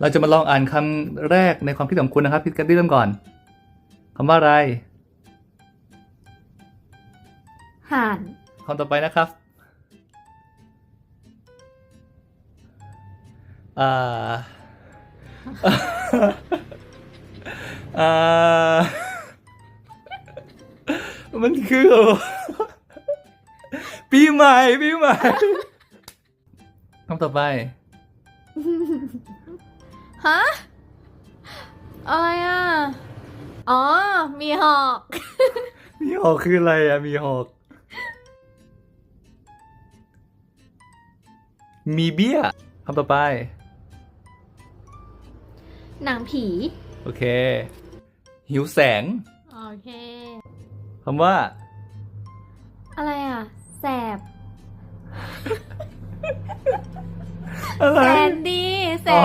เราจะมาลองอ่านคำแรกในความคิดของคุณนะครับพี่แกตตี้เริ่มก่อนคำว่าอะไรห่านคำต่อไปนะครับอ่าอ่ามันคือปีใหม่ปีใหม่คำต่อไป ฮะ อะไรอะ อ๋อ มีหอก มีหอกคืออะไรอะมีหอก มีเบี้ยคำต่อไป หนังผี โอเค หิวแสง โอเคคำว่า อะไรอะ แสบ อะไร แซนดี้แซน